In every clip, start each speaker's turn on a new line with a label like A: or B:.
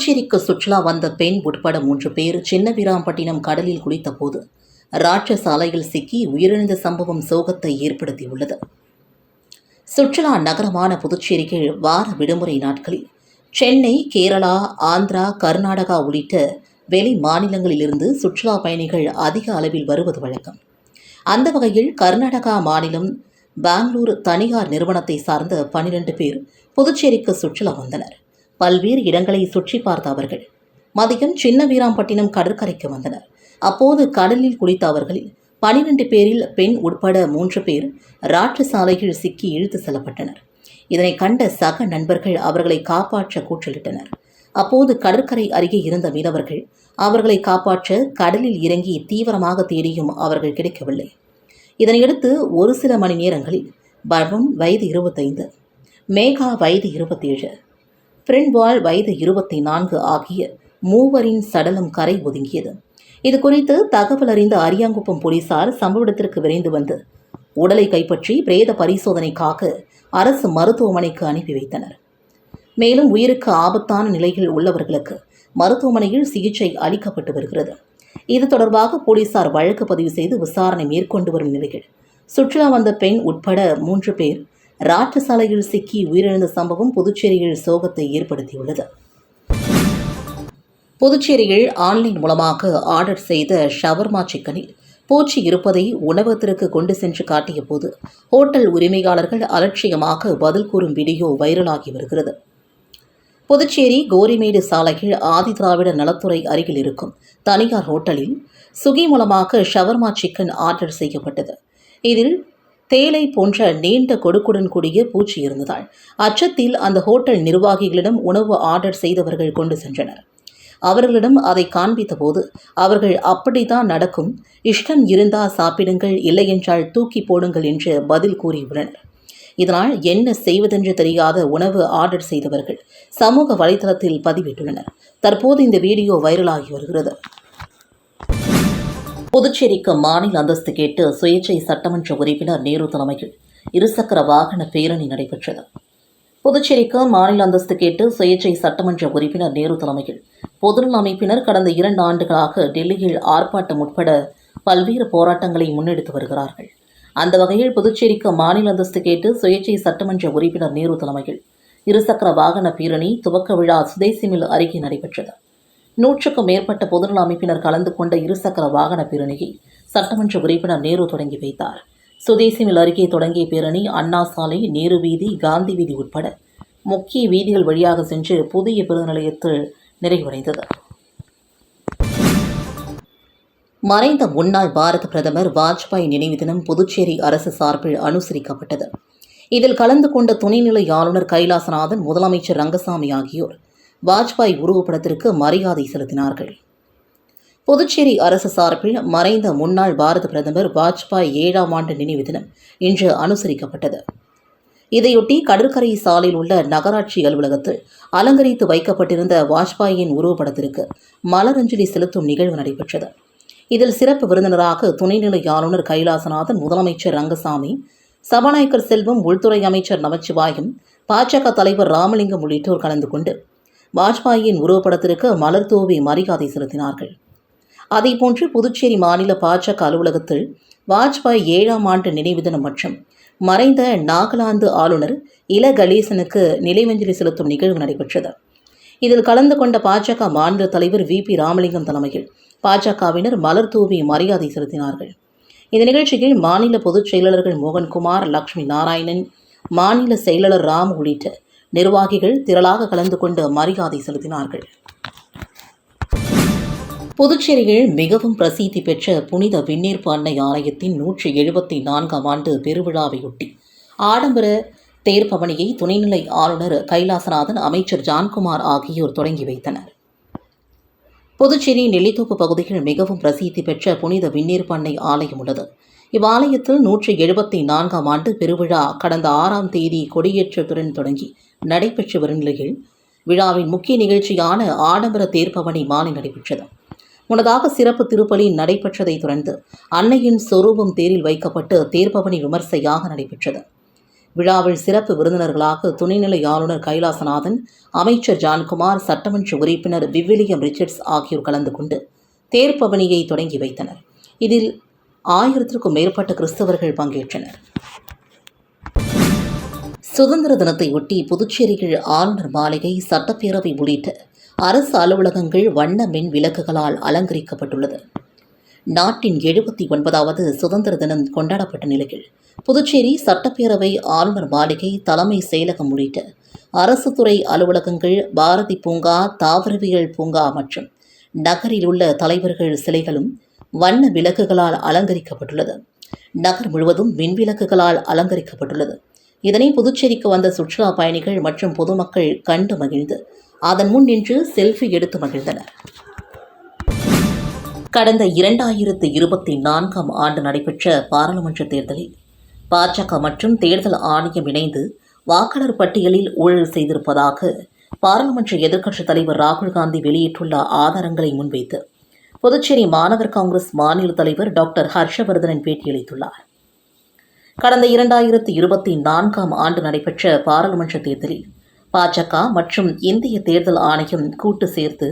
A: புதுச்சேரிக்கு சுற்றுலா வந்த பெண் உட்பட மூன்று பேர் சின்னவிராம்பட்டினம் கடலில் குளித்தபோது ராட்சச அலையில் சிக்கி உயிரிழந்த சம்பவம் சோகத்தை ஏற்படுத்தியுள்ளது. சுற்றுலா நகரமான புதுச்சேரிக்கு வார விடுமுறை நாட்களில் சென்னை கேரளா ஆந்திரா கர்நாடகா உள்ளிட்ட வெளி மாநிலங்களிலிருந்து சுற்றுலா பயணிகள் அதிக அளவில் வருவது வழக்கம். அந்த வகையில் கர்நாடகா மாநிலம் பெங்களூர் தனியார் நிறுவனத்தை சார்ந்த பனிரெண்டு பேர் புதுச்சேரிக்கு சுற்றுலா வந்தனர். பல்வேறு இடங்களை சுற்றி பார்த்த அவர்கள். மதியம் சின்ன வீராம்பட்டினம் கடற்கரைக்கு வந்தனர். அப்போது கடலில் குளித்த அவர்களில் பனிரெண்டு பேரில் பெண் உட்பட மூன்று பேர் ராட்சசாலையில் சிக்கி இழுத்து செல்லப்பட்டனர். இதனை கண்ட சக நண்பர்கள் அவர்களை காப்பாற்ற கூச்சலிட்டனர். அப்போது கடற்கரை அருகே இருந்த மீனவர்கள் அவர்களை காப்பாற்ற கடலில் இறங்கி தீவிரமாக தேடியும் அவர்கள் கிடைக்கவில்லை. இதனையடுத்து ஒரு சில மணி நேரங்களில் பர்வம் வயது இருபத்தைந்து மேகா வயது இருபத்தேழு பிரின்வால் வயது இருபத்தி நான்கு ஆகிய மூவரின் சடலம் கரை ஒதுங்கியது. இது குறித்து தகவல் அறிந்த அரியாங்குப்பம் போலீசார் சம்பவ இடத்திற்கு விரைந்து வந்து உடலை கைப்பற்றி பிரேத பரிசோதனைக்காக அரசு மருத்துவமனைக்கு அனுப்பி வைத்தனர். மேலும் உயிருக்கு ஆபத்தான நிலையில் உள்ளவர்களுக்கு மருத்துவமனையில் சிகிச்சை அளிக்கப்பட்டு வருகிறது. இது தொடர்பாக போலீசார் வழக்கு பதிவு செய்து விசாரணை மேற்கொண்டு வரும் நிலையில் சுற்றுலா வந்த பெண் உட்பட மூன்று பேர் ராட்சசாலையில் சிக்கி உயிரிழந்த சம்பவம் புதுச்சேரியில் சோகத்தை ஏற்படுத்தியுள்ளது. புதுச்சேரியில் ஆன்லைன் மூலமாக ஆர்டர் செய்த ஷவர்மா சிக்கனில் பூச்சி இருப்பதை உணவகத்திற்கு கொண்டு சென்று காட்டிய போது ஹோட்டல் உரிமையாளர்கள் அலட்சியமாக பதில் கூறும் வீடியோ வைரலாகி வருகிறது. புதுச்சேரி கோரிமேடு சாலையில் ஆதிதிராவிட நலத்துறை அருகில் இருக்கும் தனியார் ஹோட்டலில் சுகி மூலமாக ஷவர்மா சிக்கன் ஆர்டர் செய்யப்பட்டது. இதில் தேலை போன்ற நீண்ட கொடுக்குடன் கூடிய பூச்சி இருந்ததால் அச்சத்தில் அந்த ஹோட்டல் நிர்வாகிகளிடம் உணவு ஆர்டர் செய்தவர்கள் கொண்டு சென்றனர். அவர்களிடம் அதை காண்பித்த போது அவர்கள் அப்படித்தான் நடக்கும். இஷ்டம் இருந்தா சாப்பிடுங்கள் இல்லையென்றால் தூக்கி போடுங்கள் என்று பதில் கூறியுள்ளனர். இதனால் என்ன செய்வதென்று தெரியாத உணவு ஆர்டர் செய்தவர்கள் சமூக வலைதளத்தில் பதிவிட்டுள்ளனர். தற்போது இந்த வீடியோ வைரலாகி வருகிறது. புதுச்சேரிக்கு மாநில அந்தஸ்து கேட்டு சுயேட்சை சட்டமன்ற உறுப்பினர் நேரு தலைமையில் இருசக்கர வாகன பேரணி நடைபெற்றது. புதுச்சேரிக்கு மாநில அந்தஸ்து கேட்டு சுயேட்சை சட்டமன்ற உறுப்பினர் நேரு தலைமையில் பொதுநல அமைப்பினர் கடந்த இரண்டு ஆண்டுகளாக டெல்லியில் ஆர்ப்பாட்டம் உட்பட பல்வேறு போராட்டங்களை முன்னெடுத்து வருகிறார்கள். அந்த வகையில் புதுச்சேரிக்கு மாநில அந்தஸ்து கேட்டு சுயேட்சை சட்டமன்ற உறுப்பினர் நேரு தலைமையில் இருசக்கர வாகன பேரணி துவக்க விழா சுதேசிமில் அருகே நடைபெற்றது. நூற்றுக்கும் மேற்பட்ட பொதுநல அமைப்பினர் கலந்து கொண்ட இருசக்கர வாகன பேரணியை சட்டமன்ற உறுப்பினர் நேரு தொடங்கி வைத்தார். சுதேசி மில் அருகே தொடங்கிய பேரணி அண்ணா சாலை நேரு வீதி காந்தி வீதி உட்பட முக்கிய வீதிகள் வழியாக சென்று புதிய பேருந்து நிலையத்தில் நிறைவடைந்தது. மறைந்த முன்னாள் பாரத பிரதமர் வாஜ்பாய் நினைவு தினம் புதுச்சேரி அரசு சார்பில் அனுசரிக்கப்பட்டது. இதில் கலந்து கொண்ட துணைநிலை ஆளுநர் கைலாசநாதன் முதலமைச்சர் ரங்கசாமி ஆகியோர் வாஜ்பாய் உருவப்படத்திற்கு மரியாதை செலுத்தினார்கள். புதுச்சேரி அரசு சார்பில் மறைந்த முன்னாள் பாரத பிரதமர் வாஜ்பாய் ஏழாம் ஆண்டு நினைவு தினம் இன்று அனுசரிக்கப்பட்டது. இதையொட்டி கடற்கரை சாலையில் உள்ள நகராட்சி அலுவலகத்தில் அலங்கரித்து வைக்கப்பட்டிருந்த வாஜ்பாயின் உருவப்படத்திற்கு மலரஞ்சலி செலுத்தும் நிகழ்வு நடைபெற்றது. இதில் சிறப்பு விருந்தினராக துணைநிலை ஆளுநர் கைலாசநாதன் முதலமைச்சர் ரங்கசாமி சபாநாயகர் செல்வம் உள்துறை அமைச்சர் நமச்சிவாயும் பாஜக தலைவர் ராமலிங்கம் உள்ளிட்டோர் கலந்து கொண்டு வாஜ்பாயின் உருவப்படத்திற்கு மலர் தூவி மரியாதை செலுத்தினார்கள். அதேபோன்று புதுச்சேரி மாநில பாஜக அலுவலகத்தில் வாஜ்பாய் ஏழாம் ஆண்டு நினைவு தினம் மற்றும் மறைந்த நாகாலாந்து ஆளுநர் இல கணேசனுக்கு நினைவஞ்சலி செலுத்தும் நிகழ்வு நடைபெற்றது. இதில் கலந்து கொண்ட பாஜக மாநில தலைவர் வி. பி. ராமலிங்கம் தலைமையில் பாஜகவினர் மலர் தூவி மரியாதை செலுத்தினார்கள். இந்த நிகழ்ச்சியில் மாநில பொதுச் செயலாளர்கள் மோகன்குமார் லக்ஷ்மி நாராயணன் மாநில செயலாளர் ராம் உள்ளிட்ட நிர்வாகிகள் திரளாக கலந்து கொண்டு மரியாதை செலுத்தினார்கள். புதுச்சேரியில் மிகவும் பிரசித்தி பெற்ற புனித விண்ணீர்ப்பு அன்னை ஆலயத்தின் நூற்றி எழுபத்தி நான்காம் ஆண்டு பெருவிழாவையொட்டி ஆடம்பர தேர்ப்பவனியை துணைநிலை ஆளுநர் கைலாசநாதன் அமைச்சர் ஜான்குமார் ஆகியோர் தொடங்கி வைத்தனர். புதுச்சேரி நெல்லித்தோப்பு பகுதியில் மிகவும் பிரசித்தி பெற்ற புனித விண்ணீர்ப்பு அன்னை ஆலயம் உள்ளது. இவ்வாலயத்தில் நூற்றி எழுபத்தி நான்காம் ஆண்டு பெருவிழா கடந்த ஆறாம் தேதி கொடியேற்றத்துடன் தொடங்கி நடைபெற்று வரும் நிலையில் விழாவின் முக்கிய நிகழ்ச்சியான ஆடம்பர தேர்ப்பவனி மாலை நடைபெற்றது. முன்னதாக சிறப்பு திருப்பலி நடைபெற்றதைத் தொடர்ந்து அன்னையின் சொரூபம் தேரில் வைக்கப்பட்டு தேர்ப்பவனி விமர்சையாக நடைபெற்றது. விழாவில் சிறப்பு விருந்தினர்களாக துணைநிலை ஆளுநர் கைலாசநாதன் அமைச்சர் ஜான்குமார் சட்டமன்ற உறுப்பினர் விவிலியம் ரிச்சர்ட்ஸ் ஆகியோர் கலந்து கொண்டு தேர்ப்பவனியை தொடங்கி வைத்தனர். இதில் ஆயிரத்திற்கும் மேற்பட்ட கிறிஸ்தவர்கள் பங்கேற்றனர். சுதந்திர தினத்தையொட்டி புதுச்சேரியில் ஆளுநர் மாளிகை சட்டப்பேரவை உள்ளிட்ட அரசு அலுவலகங்கள் வண்ண மின் விளக்குகளால் அலங்கரிக்கப்பட்டுள்ளது. நாட்டின் எழுபத்தி ஒன்பதாவது சுதந்திர தினம் கொண்டாடப்பட்ட நிலையில் புதுச்சேரி சட்டப்பேரவை ஆளுநர் மாளிகை தலைமை செயலகம் உள்ளிட்ட அரசு துறை அலுவலகங்கள் பாரதி பூங்கா தாவரவியல் பூங்கா மற்றும் நகரில் உள்ள தலைவர்கள் சிலைகளும் வண்ண விளக்குகளால் அலங்கரிக்கப்பட்டுள்ளது. நகர் முழுவதும் மின்விளக்குகளால் அலங்கரிக்கப்பட்டுள்ளது. இதனை புதுச்சேரிக்கு வந்த சுற்றுலா பயணிகள் மற்றும் பொதுமக்கள் கண்டு மகிழ்ந்து. அதன் முன் நின்று செல்ஃபி எடுத்து மகிழ்ந்தனர். கடந்த இரண்டாயிரத்து இருபத்தி நான்காம் ஆண்டு நடைபெற்ற பாராளுமன்ற தேர்தலில் பாஜக மற்றும் தேர்தல் ஆணையம் இணைந்து வாக்காளர் பட்டியலில் ஊழல் செய்திருப்பதாக பாராளுமன்ற எதிர்க்கட்சித் தலைவர் ராகுல் காந்தி வெளியிட்டுள்ள ஆதாரங்களை முன்வைத்து புதுச்சேரி மாணவர் காங்கிரஸ் மாநில தலைவர் டாக்டர் ஹர்ஷவர்தனன் பேட்டியளித்துள்ளார். கடந்த இரண்டாயிரத்து இருபத்தி நான்காம் ஆண்டு நடைபெற்ற பாராளுமன்ற தேர்தலில் பாஜக மற்றும் இந்திய தேர்தல் ஆணையம் கூட்டு சேர்த்து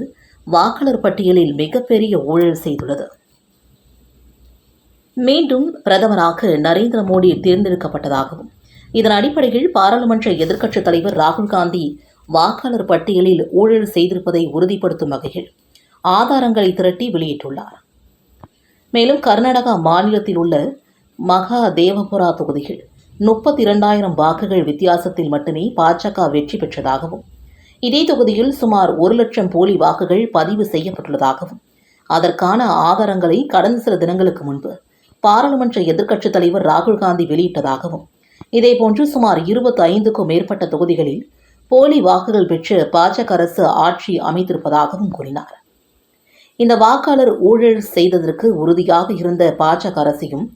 A: வாக்காளர் பட்டியலில் மிகப்பெரிய ஊழல் செய்துள்ளது. மீண்டும் பிரதமராக நரேந்திர மோடி தேர்ந்தெடுக்கப்பட்டதாகவும் இதன் அடிப்படையில் பாராளுமன்ற எதிர்க்கட்சித் தலைவர் ராகுல் காந்தி வாக்காளர் பட்டியலில் ஊழல் செய்திருப்பதை உறுதிப்படுத்தும் வகையில் ஆதாரங்களை திரட்டி வெளியிட்டுள்ளார். மேலும் கர்நாடகா மாநிலத்தில் உள்ள மகா தேவபுரா தொகுதியில் முப்பத்தி இரண்டாயிரம் வாக்குகள் வித்தியாசத்தில் மட்டுமே பாஜக வெற்றி பெற்றதாகவும் இதே தொகுதியில் சுமார் ஒரு லட்சம் போலி வாக்குகள் பதிவு செய்யப்பட்டுள்ளதாகவும் அதற்கான ஆதாரங்களை கடந்த சில தினங்களுக்கு முன்பு பாராளுமன்ற எதிர்க்கட்சித் தலைவர் ராகுல் காந்தி வெளியிட்டதாகவும் இதேபோன்று சுமார் இருபத்தி ஐந்துக்கும் மேற்பட்ட தொகுதிகளில் போலி வாக்குகள் பெற்று பாஜக அரசு ஆட்சி அமைத்திருப்பதாகவும் கூறினார். இந்த வாக்காளர் ஊழல் செய்ததற்கு உறுதியாக இருந்த பாஜக அரசையும்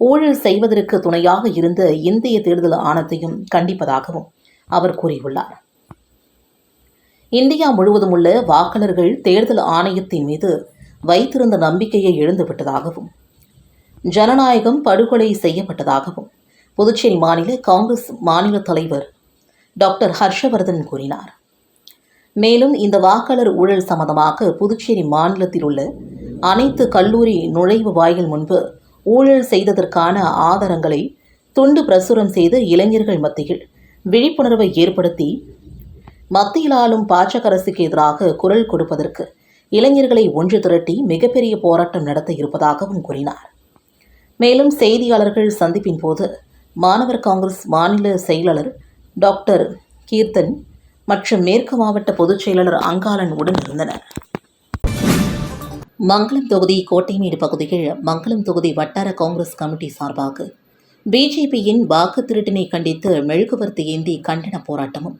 A: ஊழல் செய்வதற்கு துணையாக இருந்த இந்திய தேர்தல் ஆணையத்தையும் கண்டிப்பதாகவும் அவர் கூறியுள்ளார். இந்தியா முழுவதும் உள்ள வாக்காளர்கள் தேர்தல் ஆணையத்தின் மீது வைத்திருந்த நம்பிக்கையை இழந்துவிட்டதாகவும் ஜனநாயகம் படுகொலை செய்யப்பட்டதாகவும் புதுச்சேரி மாநில காங்கிரஸ் மாநில தலைவர் டாக்டர் ஹர்ஷவர்தன் கூறினார். மேலும் இந்த வாக்காளர் ஊழல் சம்பந்தமாக புதுச்சேரி மாநிலத்தில் உள்ள அனைத்து கல்லூரி நுழைவு வாயில் முன்பு ஊழல் செய்ததற்கான ஆதாரங்களை துண்டு பிரசுரம் செய்து இளைஞர்கள் மத்தியில் விழிப்புணர்வை ஏற்படுத்தி மத்தியில் ஆளும் பாஜக அரசுக்கு எதிராக குரல் கொடுப்பதற்கு இளைஞர்களை ஒன்று திரட்டி மிகப்பெரிய போராட்டம் நடத்த இருப்பதாகவும் கூறினார். மேலும் செய்தியாளர்கள் சந்திப்பின் போது மாணவர் காங்கிரஸ் மாநில செயலாளர் டாக்டர் கீர்த்தன் மற்றும் மேற்கு மாவட்ட பொதுச் செயலாளர் அங்காளன் உடன் இருந்தனர். மங்களம் தொகுதி கோட்டைமேடு பகுதியில் மங்களம் தொகுதி வட்டார காங்கிரஸ் கமிட்டி சார்பாக பிஜேபியின் வாக்கு திருட்டினை கண்டித்து மெழுகுவர்த்தி ஏந்தி கண்டன போராட்டமும்.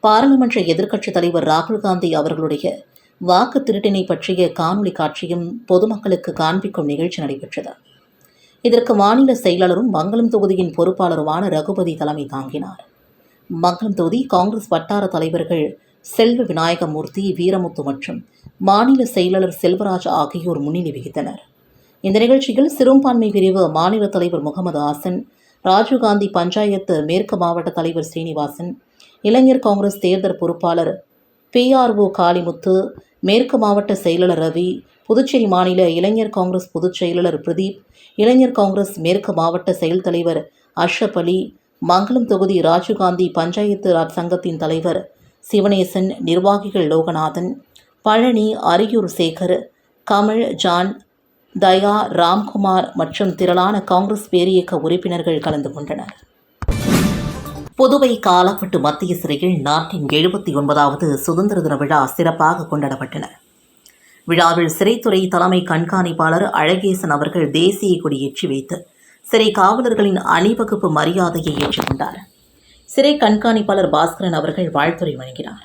A: பாராளுமன்ற எதிர்க்கட்சித் தலைவர் ராகுல் காந்தி அவர்களுடைய வாக்கு திருட்டினை பற்றிய காணொலி காட்சியும் பொதுமக்களுக்கு காண்பிக்கும் நிகழ்ச்சி நடைபெற்றது. இதற்கு மாநில செயலாளரும் மங்களம் தொகுதியின் பொறுப்பாளருமான ரகுபதி தலைமை தாங்கினார். மங்களம் தொகுதி காங்கிரஸ் வட்டார தலைவர்கள் செல்வ விநாயகமூர்த்தி வீரமுத்து மற்றும் மாநில செயலாளர் செல்வராஜ் ஆகியோர் முன்னிலை வகித்தனர். இந்த நிகழ்ச்சியில் சிறுபான்மை பிரிவு மாநில தலைவர் முகமது ஆசன் ராஜீவ்காந்தி பஞ்சாயத்து மேற்கு மாவட்ட தலைவர் ஸ்ரீனிவாசன் இளைஞர் காங்கிரஸ் தேர்தல் பொறுப்பாளர் பிஆர்ஓ காளிமுத்து மேற்கு மாவட்ட செயலாளர் ரவி புதுச்சேரி மாநில இளைஞர் காங்கிரஸ் பொதுச் செயலாளர் பிரதீப் இளைஞர் காங்கிரஸ் மேற்கு மாவட்ட செயல் தலைவர் அஷப் அலி மங்களம் தொகுதி ராஜீவ்காந்தி பஞ்சாயத்து ராஜ் சங்கத்தின் தலைவர் சிவனேசன் நிர்வாகிகள் லோகநாதன் பழனி அரியூர் சேகர் கமல் ஜான் தயா ராம்குமார் மற்றும் திரளான காங்கிரஸ் பேரியக்க உறுப்பினர்கள் கலந்து கொண்டனர். புதுவை காலப்பட்டு மத்திய சிறையில் நாட்டின் எழுபத்தி ஒன்பதாவது சுதந்திர தின விழா சிறப்பாக கொண்டாடப்பட்டன. விழாவில் சிறைத்துறை தலைமை கண்காணிப்பாளர் அழகேசன் அவர்கள் தேசிய கொடியேற்றி வைத்து சிறை காவலர்களின் அணிவகுப்பு மரியாதையை ஏற்றுக்கொண்டார். சிறை கண்காணிப்பாளர் பாஸ்கரன் அவர்கள் வாழ்த்துறை வழங்கினார்.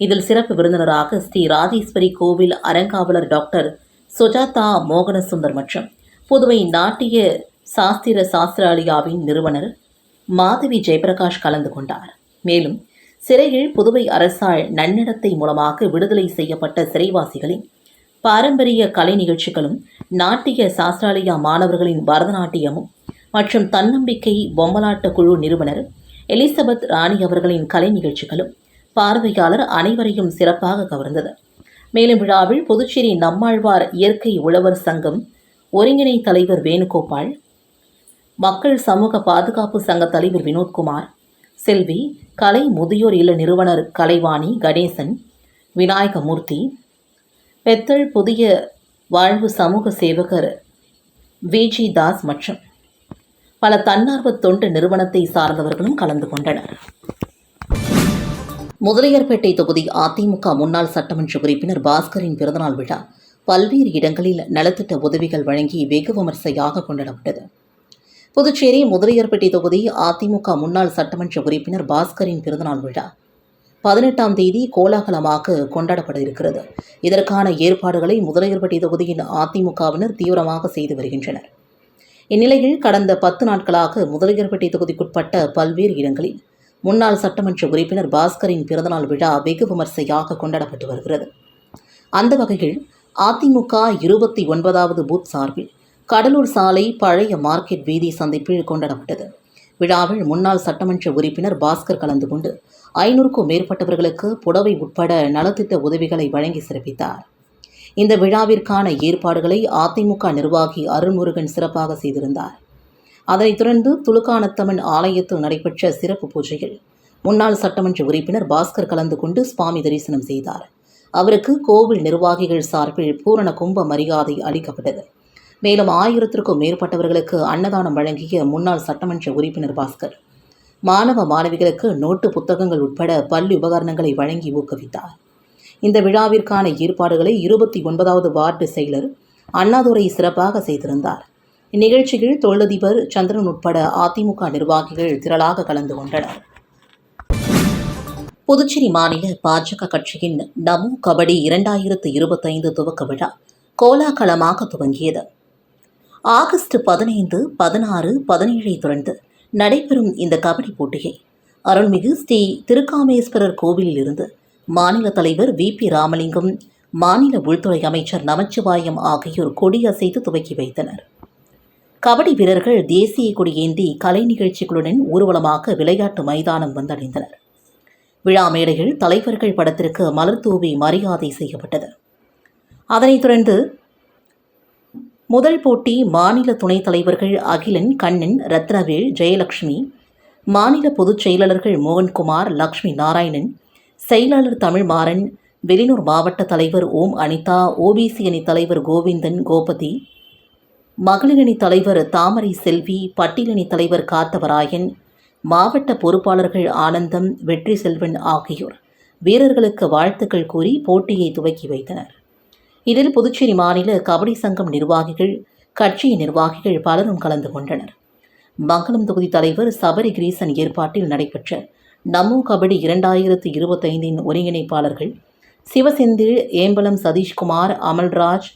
A: இதில் சிறப்பு விருந்தினராக ஸ்ரீ ராஜேஸ்வரி கோவில் அறங்காவலர் டாக்டர் சுஜாதா மோகனசுந்தர் மற்றும் புதுவை நாட்டிய சாஸ்திர சாஸ்திராலியாவின் நிறுவனர் மாதவி ஜெயபிரகாஷ் கலந்து கொண்டார். மேலும் சிறையில் புதுவை அரசால் நன்னடத்தை மூலமாக விடுதலை செய்யப்பட்ட சிறைவாசிகளின் பாரம்பரிய கலை நிகழ்ச்சிகளும் நாட்டிய சாஸ்திராலயா மாணவர்களின் பரதநாட்டியமும் மற்றும் தன்னம்பிக்கை பொம்மலாட்ட குழு நிறுவனர் எலிசபெத் ராணி அவர்களின் கலை நிகழ்ச்சிகளும் பார்வையாளர் அனைவரையும் சிறப்பாக கவர்ந்தது. மேலும் விழாவில் புதுச்சேரி நம்மாழ்வார் இயற்கை உழவர் சங்கம் ஒருங்கிணை தலைவர் வேணுகோபால் மக்கள் சமூக பாதுகாப்பு சங்க தலைவர் வினோத்குமார் செல்வி கலை முதியோர் இல்ல நிறுவனர் கலைவாணி கணேசன் விநாயகமூர்த்தி பெத்தல் புதிய வாழ்வு சமூக சேவகர் விஜி தாஸ் மற்றும் பல தன்னார்வ தொண்டு நிறுவனத்தை சார்ந்தவர்களும் கலந்து கொண்டனர். முதலியார்பேட்டை தொகுதி அதிமுக முன்னாள் சட்டமன்ற உறுப்பினர் பாஸ்கரின் பிறந்தநாள் விழா பல்வேறு இடங்களில் நலத்திட்ட உதவிகள் வழங்கி வெகு விமர்சையாக கொண்டாடப்பட்டது. புதுச்சேரி முதலியார்பேட்டை தொகுதி அதிமுக முன்னாள் சட்டமன்ற உறுப்பினர் பாஸ்கரின் பிறந்தநாள் விழா பதினெட்டாம் தேதி கோலாகலமாக கொண்டாடப்பட இருக்கிறது. இதற்கான ஏற்பாடுகளை முதலியார்பேட்டை தொகுதியின் அதிமுகவினர் தீவிரமாக செய்து வருகின்றனர். இந்நிலையில் கடந்த பத்து நாட்களாக முதலியார்பேட்டை தொகுதிக்குட்பட்ட பல்வேறு இடங்களில் முன்னாள் சட்டமன்ற உறுப்பினர் பாஸ்கரின் பிறந்தநாள் விழா வெகு விமர்சையாக கொண்டாடப்பட்டு வருகிறது. அந்த வகையில் அதிமுக இருபத்தி ஒன்பதாவது பூத் சார்பில் கடலூர் சாலை பழைய மார்க்கெட் வீதி சந்திப்பில் கொண்டாடப்பட்டது. விழாவில் முன்னாள் சட்டமன்ற உறுப்பினர் பாஸ்கர் கலந்து கொண்டு ஐநூறுக்கும் மேற்பட்டவர்களுக்கு புடவை உட்பட நலத்திட்ட உதவிகளை வழங்கி சிறப்பித்தார். இந்த விழாவிற்கான ஏற்பாடுகளை அதிமுக நிர்வாகி அருள்முருகன் சிறப்பாக செய்திருந்தார். அதனைத் தொடர்ந்து துலுக்கானத்தம்மன் ஆலயத்தில் நடைபெற்ற சிறப்பு பூஜையில் முன்னாள் சட்டமன்ற உறுப்பினர் பாஸ்கர் கலந்து கொண்டு சுவாமி தரிசனம் செய்தார். அவருக்கு கோவில் நிர்வாகிகள் சார்பில் பூரண கும்ப மரியாதை அளிக்கப்பட்டது. மேலும் ஆயிரத்திற்கும் மேற்பட்டவர்களுக்கு அன்னதானம் வழங்கிய முன்னாள் சட்டமன்ற உறுப்பினர் பாஸ்கர் மாணவ மாணவிகளுக்கு நோட்டு புத்தகங்கள் உட்பட பள்ளி உபகரணங்களை வழங்கி ஊக்குவித்தார். இந்த விழாவிற்கான ஏற்பாடுகளை இருபத்தி ஒன்பதாவது வார்டு செயலர் அண்ணாதுரை சிறப்பாக செய்திருந்தார். இந்நிகழ்ச்சியில் தொழிலதிபர் சந்திரன் உட்பட அதிமுக நிர்வாகிகள் திரளாக கலந்து கொண்டனர். புதுச்சேரி மாநில பாஜக கட்சியின் நமோ கபடி இரண்டாயிரத்து இருபத்தைந்து துவக்க விழா கோலாகலமாக துவங்கியது. ஆகஸ்ட் பதினைந்து பதினாறு பதினேழை தொடர்ந்து நடைபெறும் இந்த கபடி போட்டியை அருள்மிகு ஸ்ரீ திருக்காமேஸ்வரர் கோவிலில் இருந்து மாநில தலைவர் வி. பி. ராமலிங்கம் மாநில உள்துறை அமைச்சர் நமச்சிவாயம் ஆகியோர் கொடியசைத்து துவக்கி வைத்தனர். கபடி வீரர்கள் தேசிய கொடியேந்தி கலை நிகழ்ச்சிகளுடன் ஊர்வலமாக விளையாட்டு மைதானம் வந்தடைந்தனர். விழா மேடையில் தலைவர்கள் படத்திற்கு மலர் தூவி மரியாதை செய்யப்பட்டது. அதனைத் தொடர்ந்து முதல் போட்டி மாநில துணைத் தலைவர்கள் அகிலன் கண்ணன் ரத்னவேல் ஜெயலட்சுமி மாநில பொதுச் செயலாளர்கள் மோகன்குமார் லக்ஷ்மி நாராயணன் செயலாளர் தமிழ்மாறன் வெளியூர் மாவட்ட தலைவர் ஓம் அனிதா ஓபிசி அணி தலைவர் கோவிந்தன் கோபதி மகளிர் அணி தலைவர் தாமரை செல்வி பட்டியலணி தலைவர் காத்தவராயன் மாவட்ட பொறுப்பாளர்கள் ஆனந்தம் வெற்றி செல்வன் ஆகியோர் வீரர்களுக்கு வாழ்த்துக்கள் கூறி போட்டியை துவக்கி வைத்தனர். இதில் புதுச்சேரி மாநில கபடி சங்கம் நிர்வாகிகள் கட்சியின் நிர்வாகிகள் பலரும் கலந்து கொண்டனர். மங்களம் தொகுதி தலைவர் சபரி கிரீசன் ஏற்பாட்டில் நடைபெற்ற நமோ கபடி இரண்டாயிரத்து இருபத்தைந்தின் ஒருங்கிணைப்பாளர்கள் சிவசெந்தில் ஏம்பலம் சதீஷ்குமார் அமல்ராஜ்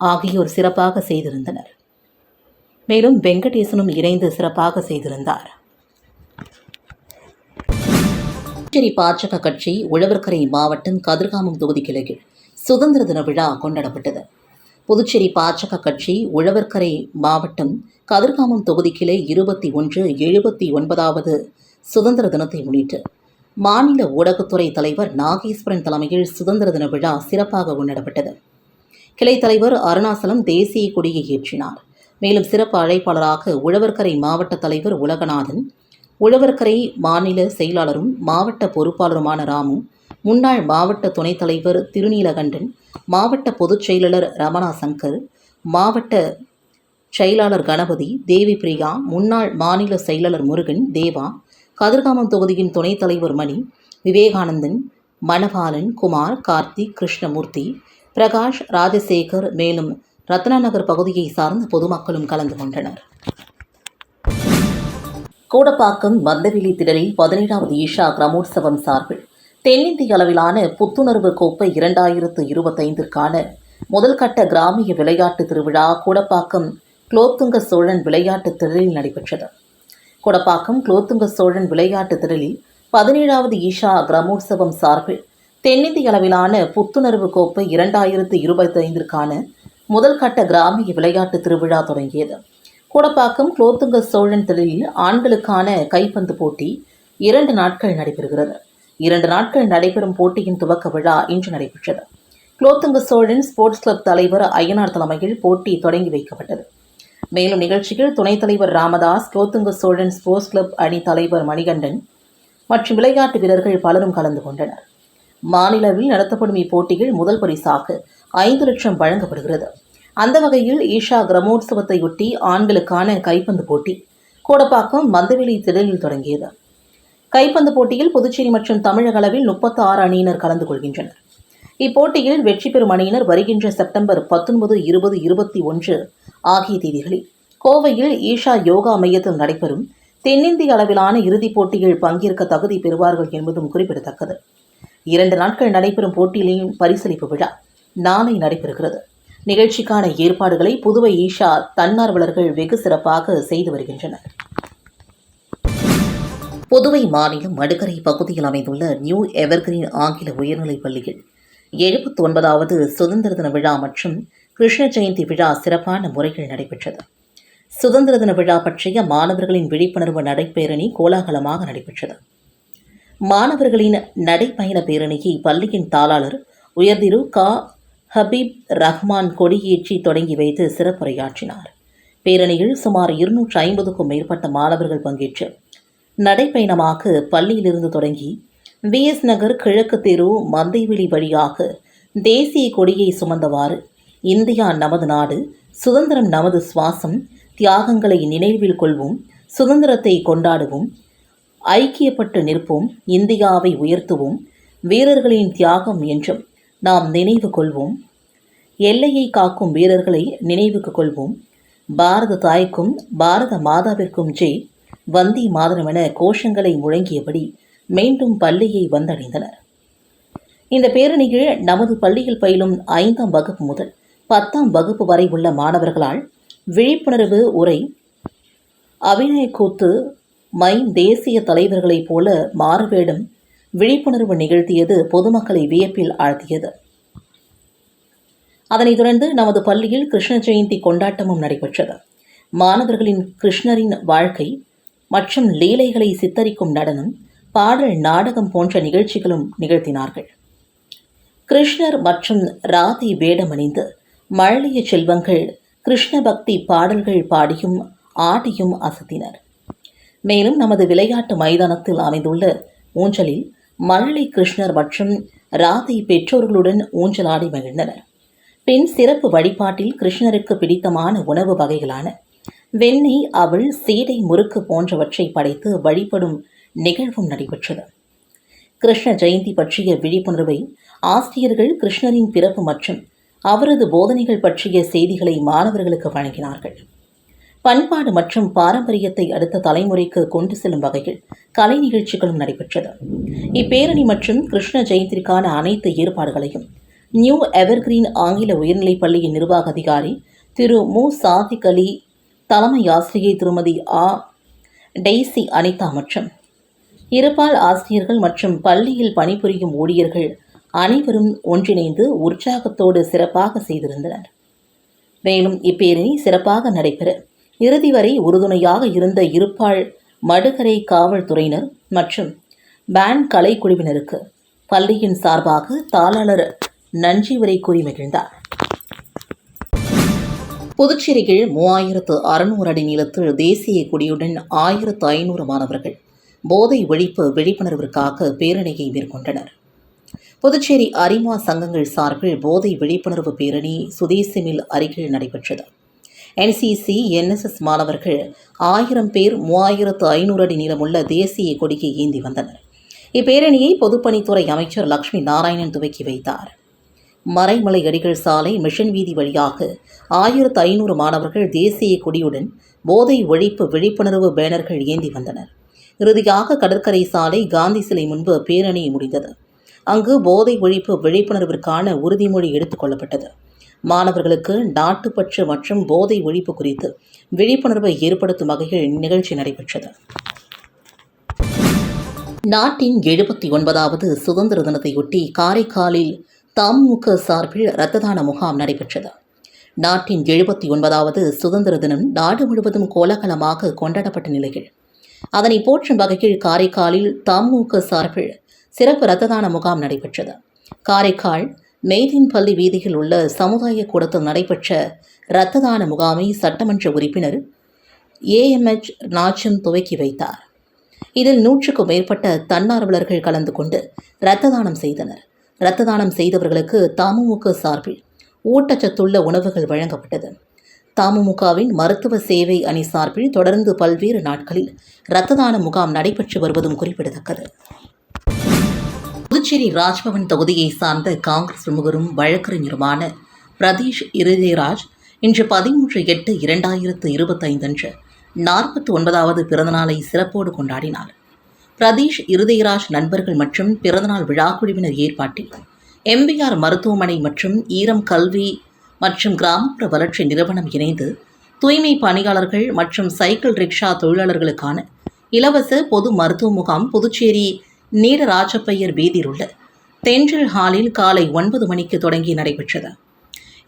A: ஆகியோர் சிறப்பாக செய்திருந்தனர். மேலும் வெங்கடேசனும் இணைந்து சிறப்பாக செய்திருந்தார். புதுச்சேரி பாஜக கட்சி உழவர்கரை மாவட்டம் கதிர்காமம் தொகுதி கிளையில் சுதந்திர தின விழா கொண்டாடப்பட்டது. புதுச்சேரி பாஜக கட்சி உழவர்கரை மாவட்டம் கதிர்காமம் தொகுதி கிளை இருபத்தி ஒன்று எழுபத்தி ஒன்பதாவது சுதந்திர தினத்தை முன்னிட்டு மாநில ஊடகத்துறை தலைவர் நாகேஸ்வரன் தலைமையில் சுதந்திர தின விழா சிறப்பாக கொண்டாடப்பட்டது. கிளை தலைவர் அருணாசலம் தேசிய கொடியை ஏற்றினார். மேலும் சிறப்பு அழைப்பாளராக உழவர்கரை மாவட்ட தலைவர் உலகநாதன் உழவர்கரை மாநில செயலாளரும் மாவட்ட பொறுப்பாளருமான ராமு முன்னாள் மாவட்ட துணைத் தலைவர் திருநீலகண்டன் மாவட்ட பொதுச் செயலாளர் ரமணா சங்கர் மாவட்ட செயலாளர் கணபதி தேவி பிரியா முன்னாள் மாநில செயலாளர் முருகன் தேவா கதிர்காமம் தொகுதியின் துணைத் தலைவர் மணி விவேகானந்தன் மணபாலன் குமார் கார்த்திக் கிருஷ்ணமூர்த்தி பிரகாஷ் ராஜசேகர் மேலும் ரத்னாநகர் பகுதியை சார்ந்த பொதுமக்களும் கலந்து கொண்டனர். கூடப்பாக்கம் மந்தவெளி திடலில் பதினேழாவது ஈஷா கிரமோற்சவம் சார்பில் தென்னிந்திய அளவிலான புத்துணர்வு கோப்பை இரண்டாயிரத்து இருபத்தைந்திற்கான முதல்கட்ட கிராமிய விளையாட்டு திருவிழா கூடப்பாக்கம் குலோத்துங்க சோழன் விளையாட்டு திடலில் நடைபெற்றது. கொடப்பாக்கம் குலோத்துங்க சோழன் விளையாட்டு திடலில் பதினேழாவது ஈஷா கிரமோற்சவம் சார்பில் தென்னிந்திய அளவிலான புத்துணர்வு கோப்பை இரண்டாயிரத்து இருபத்தைந்திற்கான முதல் கட்ட கிராமிய விளையாட்டு திருவிழா தொடங்கியது. கூடப்பாக்கம் குலோத்துங்க சோழன் திடலில் ஆண்களுக்கான கைப்பந்து போட்டி இரண்டு நாட்கள் நடைபெறுகிறது. இரண்டு நாட்கள் நடைபெறும் போட்டியின் துவக்க விழா இன்று நடைபெற்றது. குலோத்துங்க சோழன் ஸ்போர்ட்ஸ் கிளப் தலைவர் ஐயனார் தலைமையில் போட்டி தொடங்கி வைக்கப்பட்டது. மேலும் நிகழ்ச்சியில் துணைத் தலைவர் ராமதாஸ் கோத்துங்க சோழன் ஸ்போர்ட்ஸ் கிளப் அணி தலைவர் மணிகண்டன் மற்றும் விளையாட்டு வீரர்கள் பலரும் கலந்து கொண்டனர். மாநிலவில் நடத்தப்படும் இப்போட்டியில் முதல் பரிசாக ஐந்து லட்சம் வழங்கப்படுகிறது. அந்த வகையில் ஈஷா கிரமோற்சவத்தையொட்டி ஆண்களுக்கான கைப்பந்து போட்டி கோடப்பாக்கம் மந்தவெளி திடலில் தொடங்கியது. கைப்பந்து போட்டியில் புதுச்சேரி மற்றும் தமிழக அளவில் முப்பத்தி ஆறு அணியினர் கலந்து கொள்கின்றனர். இப்போட்டியில் வெற்றி பெறும் அணியினர் வருகின்ற செப்டம்பர் பத்தொன்பது இருபது இருபத்தி ஒன்று ஆகிய தேதிகளில். கோவையில் ஈஷா யோகா மையத்தில் நடைபெறும் தென்னிந்திய அளவிலான இறுதிப் போட்டியில் பங்கேற்க தகுதி பெறுவார்கள் என்பதும் குறிப்பிடத்தக்கது. இரண்டு நாட்கள் நடைபெறும் போட்டியிலேயும் பரிசளிப்பு விழா நாளை நடைபெறுகிறது. நிகழ்ச்சிக்கான ஏற்பாடுகளை புதுவை ஈஷா தன்னார்வலர்கள் வெகு சிறப்பாக செய்து வருகின்றனர். புதுவை மாநிலம் மடுக்கரை பகுதியில் அமைந்துள்ள நியூ எவர்கிரீன் ஆங்கில உயர்நிலைப் பள்ளியில் எழுபத்தி ஒன்பதாவது சுதந்திர தின விழா மற்றும் கிருஷ்ண ஜெயந்தி விழா சிறப்பான முறையில் நடைபெற்றது. சுதந்திர தின விழா பற்றிய மாணவர்களின் விழிப்புணர்வு நடைப்பேரணி கோலாகலமாக நடைபெற்றது. மாணவர்களின் நடைப்பயண பேரணியை பள்ளியின் தாளாளர் உயர்திரு கா. ஹபீப் ரஹ்மான் கொடியேற்றி தொடங்கி வைத்து சிறப்புரையாற்றினார். பேரணியில் சுமார் இருநூற்றி ஐம்பதுக்கும் மேற்பட்ட மாணவர்கள் பங்கேற்று நடைப்பயணமாக பள்ளியிலிருந்து தொடங்கி விஎஸ் நகர் கிழக்கு தெரு மந்தைவெளி வழியாக தேசிய கொடியை சுமந்தவாறு இந்தியா நமது நாடு சுதந்திரம் நமது சுவாசம் தியாகங்களை நினைவில் கொள்வோம் சுதந்திரத்தை கொண்டாடுவோம் ஐக்கியப்பட்டு நிற்போம் இந்தியாவை உயர்த்துவோம் வீரர்களின் தியாகம் என்றும் நாம் நினைவு கொள்வோம். எல்லையை காக்கும் வீரர்களை நினைவுக்கு கொள்வோம். பாரத தாய்க்கும் பாரத மாதாவிற்கும் ஜெய். வந்தி மாதரம் என கோஷங்களை முழங்கியபடி மீண்டும் பள்ளியை வந்தடைந்தனர். இந்த பேரணியில் நமது பள்ளியில் பயிலும் ஐந்தாம் வகுப்பு முதல் பத்தாம் வகுப்பு வரை உள்ள மாணவர்களால் விழிப்புணர்வு உரை அபிநயக்கூத்து மை தேசிய தலைவர்களைப் போல மாறுவேடம் விழிப்புணர்வு நிகழ்த்தியது பொதுமக்களை வியப்பில் ஆழ்த்தியது. அதனைத் தொடர்ந்து நமது பள்ளியில் கிருஷ்ண ஜெயந்தி கொண்டாட்டமும் நடைபெற்றது. மாணவர்களின் கிருஷ்ணரின் வாழ்க்கை மற்றும் லீலைகளை சித்தரிக்கும் நடனம் பாடல் நாடகம் போன்ற நிகழ்ச்சிகளும் நிகழ்த்தினார்கள். கிருஷ்ணர் மற்றும் ராதை வேடமணிந்து மழலைய செல்வங்கள் கிருஷ்ண பக்தி பாடல்கள் பாடியும் ஆடியும் அசத்தினர். மேலும் நமது விளையாட்டு மைதானத்தில் அமைந்துள்ள ஊஞ்சலில் மழலை கிருஷ்ணர் மற்றும் ராதை பெற்றோர்களுடன் ஊஞ்சலாடி மகிழ்ந்தனர். பின் சிறப்பு வழிபாட்டில் கிருஷ்ணருக்கு பிடித்தமான உணவு வகைகளான வெண்ணெய் அவள் சீடை முறுக்கு போன்றவற்றை படைத்து வழிபடும் நிகழ்வும் நடைபெற்றது. கிருஷ்ண ஜெயந்தி பற்றிய விழிப்புணர்வை ஆசிரியர்கள் கிருஷ்ணரின் பிறப்பு மற்றும் அவரது போதனைகள் பற்றிய செய்திகளை மாணவர்களுக்கு வழங்கினார்கள். பண்பாடு மற்றும் பாரம்பரியத்தை அடுத்த தலைமுறைக்கு கொண்டு செல்லும் வகையில் கலை நிகழ்ச்சிகளும் நடைபெற்றது. இப்பேரணி மற்றும் கிருஷ்ண ஜெயந்திற்கான அனைத்து ஏற்பாடுகளையும் நியூ எவர்கிரீன் ஆங்கில உயர்நிலைப் பள்ளியின் நிர்வாக அதிகாரி திரு மு. சாதிக் அலி தலைமை ஆசிரியை திருமதி ஆ. டெய்சி அனிதா மற்றும் இருபால் ஆசிரியர்கள் மற்றும் பள்ளியில் பணிபுரியும் ஊழியர்கள் அனைவரும் ஒன்றிணைந்து உற்சாகத்தோடு சிறப்பாக செய்திருந்தனர். மேலும் இப்பேரணி சிறப்பாக நடைபெற இறுதி வரை உறுதுணையாக இருந்த இருப்பாள் மடுகரை காவல்துறையினர் மற்றும் பேண்ட் கலைக்குழுவினருக்கு பள்ளியின் சார்பாக தாளாளர் நன்றி உரை கூறி மகிழ்ந்தார். புதுச்சேரியில் மூவாயிரத்து அறுநூறு அடி நீளத்தில் தேசிய கொடியுடன் ஆயிரத்து ஐநூறு மாணவர்கள் போதை ஒழிப்பு விழிப்புணர்விற்காக பேரணியை மேற்கொண்டனர். புதுச்சேரி அரிமா சங்கங்கள் சார்பில் போதை விழிப்புணர்வு பேரணி சுதேசிமில் அருகில் நடைபெற்றது. என்சிசி என்எஸ்எஸ் மாணவர்கள் ஆயிரம் பேர் மூவாயிரத்து ஐநூறு அடி நீளமுள்ள தேசிய கொடியை ஏந்தி வந்தனர். இப்பேரணியை பொதுப்பணித்துறை அமைச்சர் லக்ஷ்மி நாராயணன் துவக்கி வைத்தார். மறைமலை அடிகள் சாலை மிஷன் வீதி வழியாக ஆயிரத்து ஐநூறு மாணவர்கள் தேசிய கொடியுடன் போதை ஒழிப்பு விழிப்புணர்வு பேனர்கள் ஏந்தி வந்தனர். இறுதியாக கடற்கரை சாலை காந்தி சிலை முன்பு பேரணி முடிந்தது. அங்கு போதை ஒழிப்பு விழிப்புணர்விற்கான உறுதிமொழி எடுத்துக் கொள்ளப்பட்டது. மாணவர்களுக்கு நாட்டுப்பற்று மற்றும் போதை ஒழிப்பு குறித்து விழிப்புணர்வை ஏற்படுத்தும் வகையில் நிகழ்ச்சி நடைபெற்றது. நாட்டின் எழுபத்தி ஒன்பதாவது சுதந்திர தினத்தையொட்டி காரைக்காலில் தமுக சார்பில் இரத்த தான முகாம் நடைபெற்றது. நாட்டின் எழுபத்தி ஒன்பதாவது சுதந்திர தினம் நாடு முழுவதும் கோலாகலமாக கொண்டாடப்பட்ட நிலையில் அதனை போற்றும் வகையில் காரைக்காலில் தமுக சார்பில் சிறப்பு இரத்த தான முகாம் நடைபெற்றது. காரைக்கால் மெய்தீன்பள்ளி வீதியில் உள்ள சமுதாய கூடத்தில் நடைபெற்ற இரத்த தான முகாமை சட்டமன்ற உறுப்பினர் ஏஎம்எச் நாச்சம் துவக்கி வைத்தார். இதில் நூற்றுக்கும் மேற்பட்ட தன்னார்வலர்கள் கலந்து கொண்டு இரத்த தானம் செய்தனர். இரத்த தானம் செய்தவர்களுக்கு தமுக சார்பில் ஊட்டச்சத்துள்ள உணவுகள் வழங்கப்பட்டது. தமுமுகவின் மருத்துவ சேவை அணி சார்பில் தொடர்ந்து பல்வேறு நாட்களில் இரத்த தான முகாம் நடைபெற்று வருவதும் குறிப்பிடத்தக்கது. புதுச்சேரி ராஜ்பவன் தொகுதியை சார்ந்த காங்கிரஸ் பிரமுகரும் வழக்கறிஞருமான பிரதீஷ் இருதயராஜ் இன்று பதிமூன்று எட்டு இரண்டாயிரத்து இருபத்தைந்தன்று நாற்பத்தி ஒன்பதாவது பிறந்தநாளை சிறப்போடு கொண்டாடினார். பிரதீஷ் இருதயராஜ் நண்பர்கள் மற்றும் பிறந்தநாள் விழாக்குழுவினர் ஏற்பாட்டில் எம்பிஆர் மருத்துவமனை மற்றும் ஈரம் கல்வி மற்றும் கிராமப்புற வளர்ச்சி நிறுவனம் இணைந்து தூய்மை பணியாளர்கள் மற்றும் சைக்கிள் ரிக்ஷா தொழிலாளர்களுக்கான இலவச பொது மருத்துவ முகாம் புதுச்சேரி நீடராஜப்பையர் வீதியில் உள்ள தென்றல் ஹாலில் காலை ஒன்பது மணிக்கு தொடங்கி நடைபெற்றது.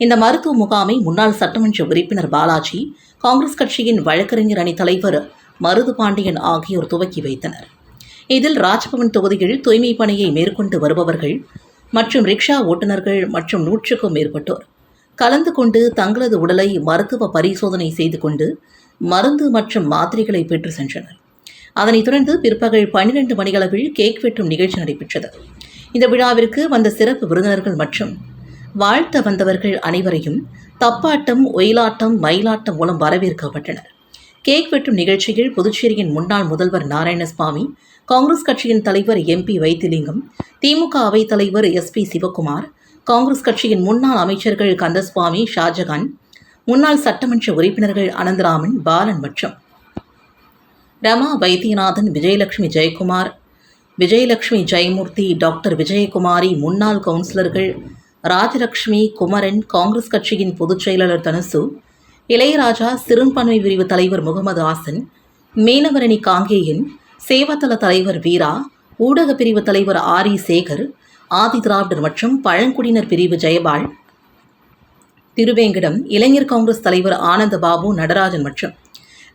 A: இந்த மருத்துவ முகாமை முன்னாள் சட்டமன்ற உறுப்பினர் பாலாஜி காங்கிரஸ் கட்சியின் வழக்கறிஞர் அணி தலைவர் மருது பாண்டியன் ஆகியோர் துவக்கி வைத்தனர். இதில் ராஜ்பவன் தொகுதியில் தூய்மை பணியை மேற்கொண்டு வருபவர்கள் மற்றும் ரிக்ஷா ஓட்டுநர்கள் மற்றும் நூற்றுக்கும் மேற்பட்டோர் கலந்து கொண்டு தங்களது உடலை மருத்துவ பரிசோதனை செய்து கொண்டு மருந்து மற்றும் மாத்திரைகளை பெற்று சென்றனர். அதனைத் தொடர்ந்து பிற்பகல் பன்னிரண்டு மணியளவில் கேக் வெட்டும் நிகழ்ச்சி நடைபெற்றது. இந்த விழாவிற்கு வந்த சிறப்பு விருந்தினர்கள் மற்றும் வாழ்த்த வந்தவர்கள் அனைவரையும் தப்பாட்டம் ஒயிலாட்டம் மயிலாட்டம் மூலம் வரவேற்கப்பட்டனர். கேக் வெட்டும் நிகழ்ச்சியில் புதுச்சேரியின் முன்னாள் முதல்வர் நாராயணசுவாமி காங்கிரஸ் கட்சியின் தலைவர் எம்பி வைத்திலிங்கம் திமுக அவைத் தலைவர் எஸ் பி சிவக்குமார் காங்கிரஸ் கட்சியின் முன்னாள் அமைச்சர்கள் கந்தசுவாமி ஷாஜகான் முன்னாள் சட்டமன்ற உறுப்பினர்கள் அனந்தராமன் பாலன் மற்றும் ரமா வைத்தியநாதன் விஜயலட்சுமி ஜெயக்குமார் விஜயலட்சுமி ஜெயமூர்த்தி டாக்டர் விஜயகுமாரி முன்னாள் கவுன்சிலர்கள் ராஜலட்சுமி குமரன் காங்கிரஸ் கட்சியின் பொதுச் செயலாளர் தனுசு இளையராஜா சிறுபான்மை பிரிவு தலைவர் முகமது ஹாசன் மீனவரணி காங்கேயன் சேவாதள தலைவர் வீரா ஊடக பிரிவு தலைவர் ஆர் இ சேகர் ஆதி திராவிடர் மற்றும் பழங்குடியினர் பிரிவு ஜெயபால். திருவேங்கடம் இளைஞர் காங்கிரஸ் தலைவர் ஆனந்த பாபு நடராஜன் மற்றும்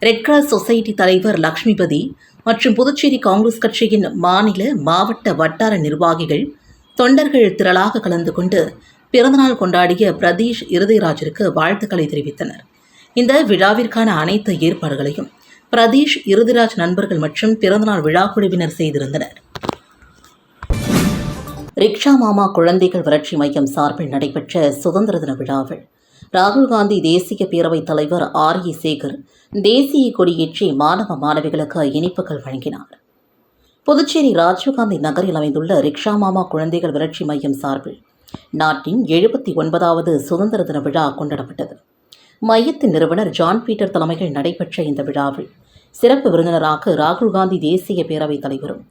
A: ரெட் கிராஸ் சொசைட்டி தலைவர் லக்ஷ்மிபதி மற்றும் புதுச்சேரி காங்கிரஸ் கட்சியின் மாநில மாவட்ட வட்டார நிர்வாகிகள் தொண்டர்கள் திரளாக கலந்து கொண்டு பிறந்தநாள் கொண்டாடிய பிரதீஷ் இருதயராஜிற்கு வாழ்த்துக்களை தெரிவித்தனர். இந்த விழாவிற்கான அனைத்து ஏற்பாடுகளையும் பிரதீஷ் இருதிராஜ் நண்பர்கள் மற்றும் பிறந்தநாள் விழா குழுவினர் செய்திருந்தனர். ரிக்ஷா மாமா குழந்தைகள் வளர்ச்சி மையம் சார்பில் நடைபெற்ற சுதந்திர தின விழாவில் ராகுல் காந்தி தேசிய பேரவைத் தலைவர் ஆர் இ சேகர் தேசிய கொடியேற்றி மாணவ மாணவிகளுக்கு இனிப்புகள் வழங்கினார். புதுச்சேரி ராஜீவ்காந்தி நகரில் அமைந்துள்ள ரிக்ஷா மாமா குழந்தைகள் வளர்ச்சி மையம் சார்பில் நாட்டின் எழுபத்தி ஒன்பதாவது சுதந்திர தின விழா கொண்டாடப்பட்டது. மையத்தின் நிறுவனர் ஜான் பீட்டர் தலைமையில் நடைபெற்ற இந்த விழாவில் சிறப்பு விருந்தினராக ராகுல் காந்தி தேசிய பேரவைத் தலைவரும்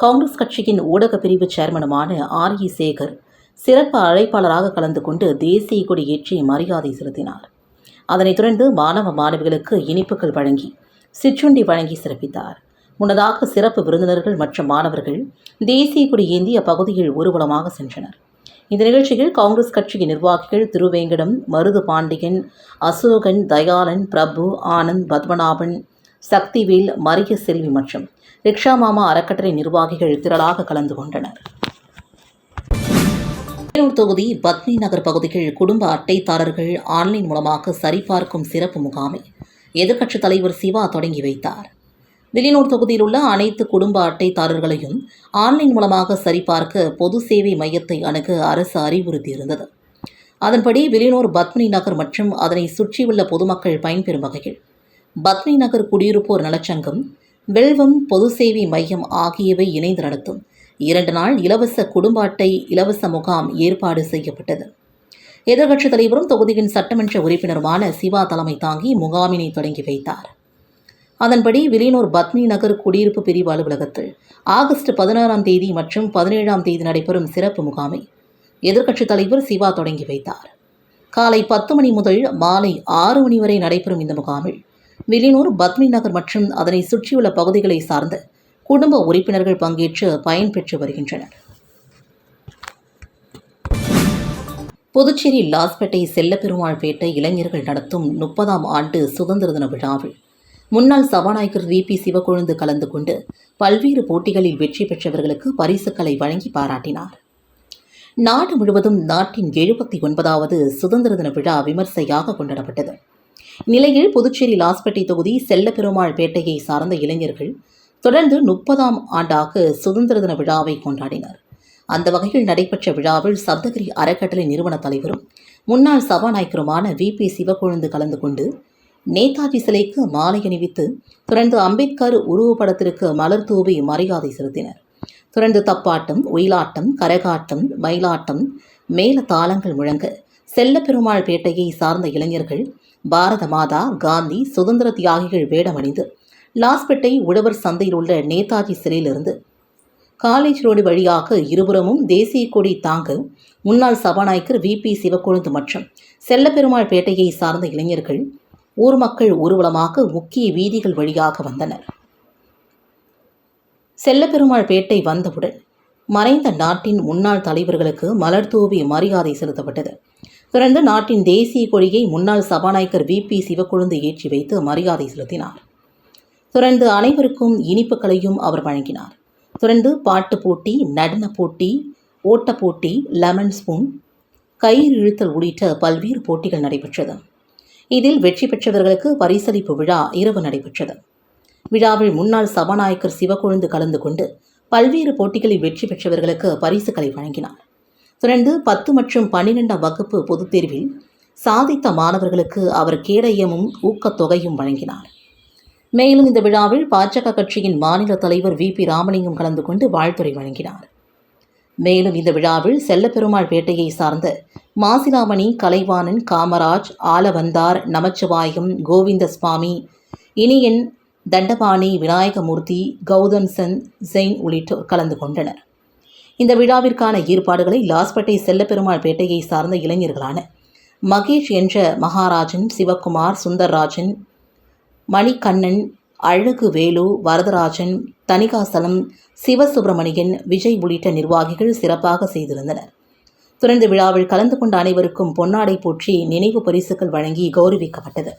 A: காங்கிரஸ் கட்சியின் ஊடக பிரிவு சேர்மனுமான ஆர் இ சேகர் சிறப்பு அழைப்பாளராக கலந்து கொண்டு தேசிய கொடி ஏற்றி மரியாதை செலுத்தினார். அதனைத் தொடர்ந்து மாணவ மாணவிகளுக்கு இனிப்புகள் வழங்கி சிற்றுண்டி வழங்கி சிறப்பித்தார். முன்னதாக சிறப்பு விருந்தினர்கள் மற்றும் மாணவர்கள் தேசிய கொடி ஏந்தி அப்பகுதியில் ஊர்வலமாக சென்றனர். இந்த நிகழ்ச்சியில் காங்கிரஸ் கட்சியின் நிர்வாகிகள் திருவேங்கடம் மருது பாண்டியன் அசோகன் தயாளன் பிரபு ஆனந்த் பத்மநாபன் சக்திவேல் மரிய செல்வி மற்றும் ரிக்ஷா மாமா அறக்கட்டளை நிர்வாகிகள் திரளாக கலந்து கொண்டனர். வேலூர் தொகுதி பத்னி நகர் பகுதியில் குடும்ப அட்டைதாரர்கள் ஆன்லைன் மூலமாக சரிபார்க்கும் சிறப்பு முகாமை எதிர்க்கட்சித் தலைவர் சிவா தொடங்கி வைத்தார். வில்லியனூர் தொகுதியில் உள்ள அனைத்து குடும்ப அட்டைதாரர்களையும் ஆன்லைன் மூலமாக சரிபார்க்க பொது சேவை மையத்தை அணுக அரசு அறிவுறுத்தியிருந்தது. அதன்படி வில்லியனூர் பத்மினி நகர் மற்றும் அதனை சுற்றியுள்ள பொதுமக்கள் பயன்பெறும் வகையில் பத்மினி நகர் குடியிருப்போர் நலச்சங்கம் வெல்வம் பொது சேவை மையம் ஆகியவை இணைந்து நடத்தும். இரண்டு நாள் இலவச குடும்ப அட்டை இலவச முகாம் ஏற்பாடு செய்யப்பட்டது. எதிர்க்கட்சித் தலைவரும் தொகுதியின் சட்டமன்ற உறுப்பினருமான சிவா தலைமை தாங்கி முகாமினை தொடங்கி வைத்தார். அதன்படி வில்லியனூர் பத்னி நகர் குடியிருப்பு பிரிவு அலுவலகத்தில் ஆகஸ்ட் பதினாறாம் தேதி மற்றும் பதினேழாம் தேதி நடைபெறும் சிறப்பு முகாமை எதிர்க்கட்சித் தலைவர் சிவா தொடங்கி வைத்தார். காலை பத்து மணி முதல் மாலை ஆறு மணி வரை நடைபெறும் இந்த முகாமில் வில்லியனூர் பத்னி நகர் மற்றும் அதனை சுற்றியுள்ள பகுதிகளை சார்ந்த குடும்ப உறுப்பினர்கள் பங்கேற்று பயன்பெற்று வருகின்றனர். புதுச்சேரி லாஸ்பேட்டை செல்லப்பெருமாள் பேட்டை இளைஞர்கள் நடத்தும் முப்பதாம் ஆண்டு சுதந்திர தின விழாவில் முன்னாள் சபாநாயகர் வி பி சிவக்கொழுந்து கலந்து கொண்டு பல்வேறு போட்டிகளில் வெற்றி பெற்றவர்களுக்கு பரிசுகளை வழங்கி பாராட்டினார். நாடு முழுவதும் நாட்டின் எழுபத்தி ஒன்பதாவது சுதந்திர தின விழா விமர்சையாக கொண்டாடப்பட்டது. இந்நிலையில் புதுச்சேரி லாஸ்பேட்டை தொகுதி செல்லப்பெருமாள் பேட்டையை சார்ந்த இளைஞர்கள் தொடர்ந்து முப்பதாம் ஆண்டாக சுதந்திர தின விழாவை கொண்டாடினர். அந்த வகையில் நடைபெற்ற விழாவில் சப்தகிரி அறக்கட்டளை நிறுவன தலைவரும் முன்னாள் சபாநாயகருமான வி. பி. சிவக்கொழுந்து கலந்து கொண்டு நேதாஜி சிலைக்கு மாலை அணிவித்து தொடர்ந்து அம்பேத்கர் உருவப்படத்திற்கு மலர் தூவி மரியாதை செலுத்தினர். தொடர்ந்து தப்பாட்டம் ஒயிலாட்டம் கரகாட்டம் மயிலாட்டம் மேல தாளங்கள் முழங்க செல்லப்பெருமாள் பேட்டையை சார்ந்த இளைஞர்கள் பாரத மாதா காந்தி சுதந்திர தியாகிகள் வேடமணிந்து லாஸ்பேட்டை உழவர் சந்தையில் உள்ள நேதாஜி சிலையிலிருந்து காலேஜ் ரோடு வழியாக இருபுறமும் தேசிய கொடி தாங்க முன்னாள் சபாநாயகர் வி. பி. சிவக்கொழுந்து மற்றும் செல்லப்பெருமாள் பேட்டையை சார்ந்த இளைஞர்கள் ஊர் மக்கள் ஊர்வலமாக முக்கிய வீதிகள் வழியாக வந்தனர். செல்லப்பெருமாள் பேட்டை வந்தவுடன் மறைந்த நாட்டின் முன்னாள் தலைவர்களுக்கு மலர் தூவி மரியாதை செலுத்தப்பட்டது. தொடர்ந்து நாட்டின் தேசிய கொடியை முன்னாள் சபாநாயகர் வி. பி. சிவக்கொழுந்து ஏற்றி வைத்து மரியாதை செலுத்தினார். தொடர்ந்து அனைவருக்கும் இனிப்புகளையும் அவர் வழங்கினார். தொடர்ந்து பாட்டு போட்டி நடன போட்டி ஓட்டப் போட்டி லெமன் ஸ்பூன் கயிறு இழுத்தல் உள்ளிட்ட பல்வேறு போட்டிகள் நடைபெற்றது. இதில் வெற்றி பெற்றவர்களுக்கு பரிசளிப்பு விழா இரவு நடைபெற்றது. விழாவில் முன்னாள் சபாநாயகர் சிவக்கொழுந்து கலந்து கொண்டு பல்வேறு போட்டிகளில் வெற்றி பெற்றவர்களுக்கு பரிசுகளை வழங்கினார். தொடர்ந்து பத்து மற்றும் பன்னிரெண்டாம் வகுப்பு பொதுத் தேர்வில் சாதித்த மாணவர்களுக்கு அவர் கேடயமும் ஊக்கத்தொகையும் வழங்கினார். மேலும் இந்த விழாவில் பாஜக கட்சியின் மாநில தலைவர் வி. பி. ராமலிங்கம் கலந்து கொண்டு வாழ்த்துறை வழங்கினார். மேலும் இந்த விழாவில் செல்லப்பெருமாள் பேட்டையை சார்ந்த மாசிலாமணி கலைவாணன் காமராஜ் ஆலவந்தார் நமச்சிவாயம் கோவிந்த சுவாமி இனியன் தண்டபாணி விநாயகமூர்த்தி கௌதம் சந்த் ஜெயின் உள்ளிட்டோர் கலந்து கொண்டனர். இந்த விழாவிற்கான ஏற்பாடுகளை லாஸ்பேட்டை செல்லப்பெருமாள் பேட்டையை சார்ந்த இளைஞர்களான மகேஷ் என்ற மகாராஜன் சிவக்குமார் சுந்தர்ராஜன் மணிகண்ணன் அழகு வேலு வரதராஜன் தணிகாசலம் சிவசுப்பிரமணியன் விஜய் உள்ளிட்ட நிர்வாகிகள் சிறப்பாக செய்திருந்தனர். தொடர்ந்து விழாவில் கலந்து கொண்ட அனைவருக்கும் பொன்னாடை போற்றி நினைவு பரிசுகள் வழங்கி கௌரவிக்கப்பட்டது.